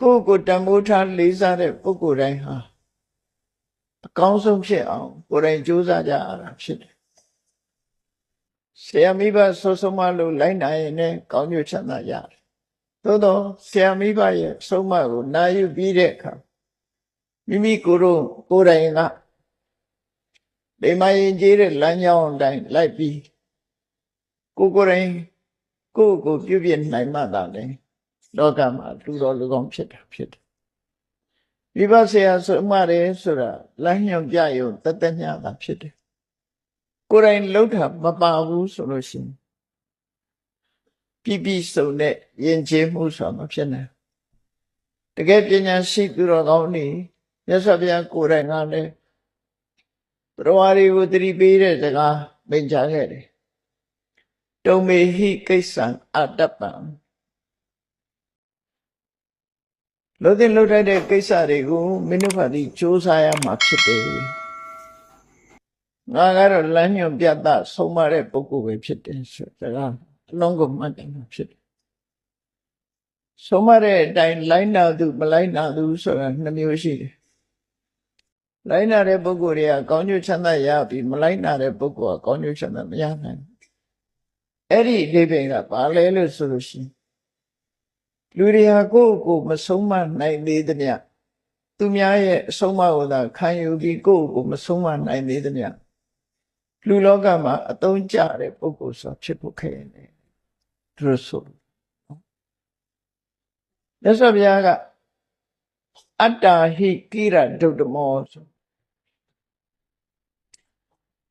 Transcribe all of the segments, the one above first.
ကိုယ့်ကိုယ်တန်ဖိုးထားလေးစားတဲ့ပုဂ္ဂိုလ်တိုင်းဟာအကောင်းဆုံးဖြစ်အောင်ကိုယ်တိုင်ကြိုးစားကြရတာဖြစ်တယ်ဆရာမိဘဆောဆုံးမလို့လိုက်နိုင်ရင်လည်းကောင်းကျိုးချမ်းသာရတယ်သို့တော့ဆရာမိဘရဲ့အဆုံးအမကိုနာယူပြီးတဲ့အခါမိမိကိုယ်တို့ကိုယ်တိုင်ကဒီမရင်ကြီးတဲ့လမ်းကြောင်းအတိုင်းလိုက်ပြီးကိုယ်ကိုယ်တိုင်ကိုယ့်ကိုယ်ပြုပြနိုင်မှသာလေ လောကမှာလူတော်လူကောင်းဖြစ်တာဖြစ်တယ်မိဘဆရာဆိုအမှတယ်ဆိုတာလမ်းညွှန်ပြရုံတသက်ညတာဖြစ်တယ်ကိုယ်တိုင်လှုပ်တာမပါဘူးဆိုလို့ရှိရင်ပြပြစုံတဲ့ယဉ်ကျေးမှုဆိုတာမဖြစ်နိုင်တကယ်ပညာရှိသူတော်ကောင်းနေမြတ်စွာဘုရားကိုယ်တိုင်ကလည်းတော်ဝါတွေကိုတတိပေးတဲ့စကားမိန့်ကြားခဲ့တယ်တုံမေဟိကိစ္စံအတ္တပံ လို့တဲ့လှုပ်ထိုက်တဲ့ကိစ္စတွေကိုမင်းတို့ဘာဒီစူးစမ်းရမှာဖြစ်တယ်ငါကတော့လမ်းညွန်ပြတ်သားဆုံးမတဲ့ပုဂ္ဂိုလ်ပဲဖြစ်တယ်ဆိုစကားအလုံးကိုမှတ်တယ်မှာဖြစ်တယ်ဆုံးမတဲ့အတိုင်းလိုက်နာသူမလိုက်နာသူဆိုတာနှစ်မျိုးရှိတယ်လိုက်နာတဲ့ပုဂ္ဂိုလ်တွေကကောင်းကျိုးချမ်းသာရပြီးမလိုက်နာတဲ့ပုဂ္ဂိုလ်ကကောင်းကျိုးချမ်းသာမရနိုင်ဘူးအဲ့ဒီအဓိပ္ပာယ်ကဘာလဲလို့ဆိုလို့ရှိရင် လူတွေဟာကိုယ့်ကိုယ်မဆုံးမနိုင်သေးသမျှသူများရဲ့အဆုံးအမကိုသာခံယူပြီးကိုယ့်ကိုယ်မဆုံးမနိုင်သေးသမျှလူလောကမှာအသုံးကျတဲ့ပုဂ္ဂိုလ်ဆိုဖြစ်ဖို့ခဲနေသူတို့ဆိုနော်မြတ်စွာဘုရားကအတ္တာဟိကိရဒုဒ္ဓမောဆို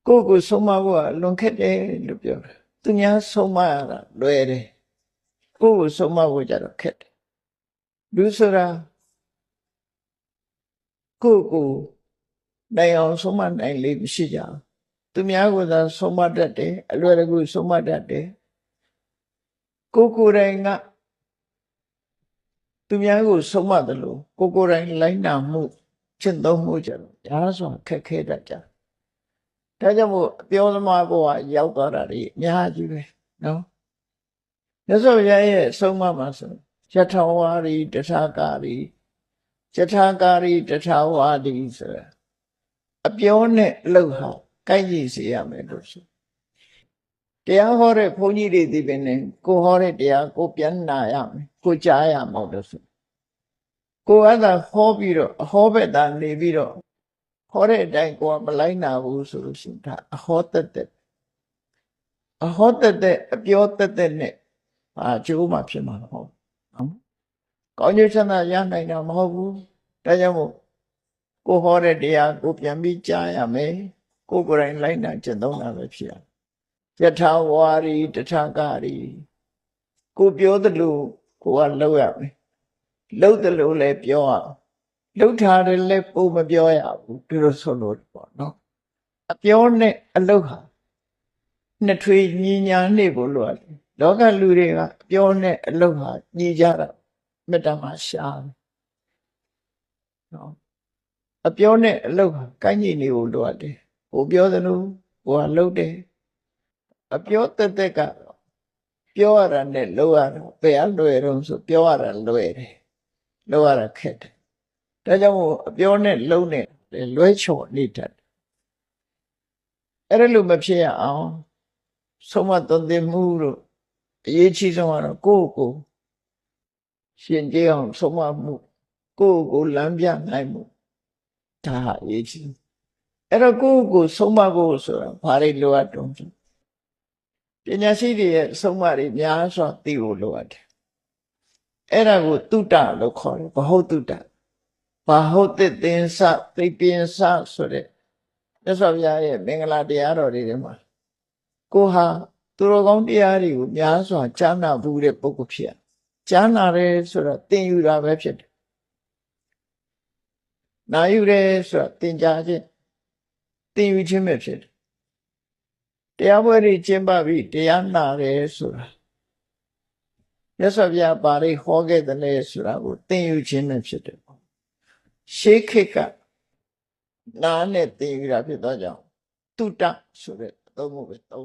ကိုယ့်ကိုယ်ဆုံးမဖို့ကလွန်ခက်တယ်လို့ပြောတယ်သူများဆုံးမရတာလွယ်တယ် ကိုယ့်ကိုဆုံးမဖို့ကြတော့ခက်တယ်လူဆိုတာကိုယ့်ကိုနိုင်အောင်ဆုံးမနိုင်လေမရှိကြဘူးသူများကိုသာဆုံးမတတ်တယ်အလွယ်တကူဆုံးမတတ်တယ်ကိုယ်ကိုယ်တိုင်ကသူများကိုဆုံးမတယ်လို့ကိုယ်ကိုယ်တိုင်လိုက်နာမှုရှင်းသုံးမှုကြတော့ရားစွာခက်ခဲတတ်ကြတယ်ဒါကြောင့်မို့အပြောသမားဘဝရောက်သွားတာတွေအများကြီးပဲနော် မြတ်စွာဘုရားရဲ့ဆုံးမမှာဆိုယထဝါရီတထာကာရီယထာကာရီတထာဝါဒီဆိုတာအပြောနဲ့အလုပ်ဟာကိုက်ကြည့်စေရမယ်လို့ဆိုတရားဟောတဲ့ဘုန်းကြီးတွေဒီပင်နဲ့ကိုဟောတဲ့တရားကိုပြန်နာရမယ်ကိုကြားရမယ်လို့ဆိုကိုအဲ့ဒါဟောပြီးတော့အဟောဘက်သားနေပြီးတော့ဟောတဲ့အတိုင်းကိုကမလိုက်နာဘူးဆိုလို့ရှိရင်ဒါအဟောတက်တက်အဟောတက်တက်အပြောတက်တက်နဲ့ အာကျိုးမှဖြစ်မှာမဟုတ်နော်ကောင်းကျိုးချမ်းသာရနိုင်တာမဟုတ်ဘူးဒါကြောင့်မို့ကိုဟောတဲ့တရားကိုပြန်ပြီးကြားရမယ်ကိုယ်ကိုယ်တိုင်လိုက်နာကျင့်သုံးတာပဲဖြစ်ရယထာဝါရီတထာကာရီကိုပြောသလိုကိုကလောက်ရမယ်လောက်သလိုလည်းပြောရအောင်လောက်ထားတယ်လည်းပုံမပြောရဘူးဒီလိုဆိုလို့ပေါ့နော်အပြောနဲ့အလောက်ဟာနှစ်ထွေညီညာနေဖို့လိုတယ် လောကလူတွေကအပြောနဲ့အလောက်ဟာညီကြတာမေတ္တာမှာရှားတယ်နော်အပြောနဲ့အလောက်ဟာကိုင်းညီနေဖို့လိုတယ်ဟိုပြောသလိုဟိုကလှုပ်တယ်အပြောတက်တက်ကတော့ပြောရတာနဲ့လှုပ်ရတာဘယ်အလွယ်တော့ဆိုပြောရတာလွယ်တယ်လှုပ်ရတာခက်တယ်ဒါကြောင့်မို့အပြောနဲ့လှုပ်နဲ့လွဲချော်နေတတ်တယ်အဲ့ဒါလို့မဖြစ်ရအောင်ဆုံးမသွန်သင်မှုတို့ အရေးကြီးဆုံးကတော့ကိုယ့်ကိုယ်ရှင်ကြအောင်ဆုံးမမှုကိုယ့်ကိုယ်လမ်းပြနိုင်မှုဒါဟာအရေးကြီးအဲ့တော့ကိုယ့်ကိုယ်ဆုံးမဖို့ဆိုတာဘာတွေလိုအပ်တုံးဆိုပညာရှိတွေရဲ့ဆုံးမတွေများစွာသိဖို့လိုအပ်တယ်အဲ့ဒါကိုတုတ္တလို့ခေါ်တယ်ဘဟုတ်တုတ္တဘာဟုတ်တဲ့သင်္စသိပင်္စဆိုတဲ့မြတ်စွာဘုရားရဲ့မင်္ဂလာတရားတော်တွေထဲမှာကိုဟာ သူတော်ကောင်းတရားတွေကိုများစွာကြားနာဘူးတဲ့ပုဂ္ဂိုလ်ဖြစ်ရကြားနာတယ်ဆိုတော့သင်ယူတာပဲဖြစ်တယ်နာယူတယ်ဆိုတော့သင်ကြားခြင်းသင်ယူခြင်းပဲဖြစ်တယ်တရားပွဲတွေကျင့်ပပြီးတရားနာတယ်ဆိုတာမြတ်စွာဘုရားပါရိဟောခဲ့တယ်လေဆိုတာကိုသင်ယူခြင်းနဲ့ဖြစ်တယ်ပေါ့ရှေးခေတ်ကနားနဲ့သင်ယူတာဖြစ်သောကြောင့်တုတ္တဆိုတဲ့အသုံးကိုပဲသုံး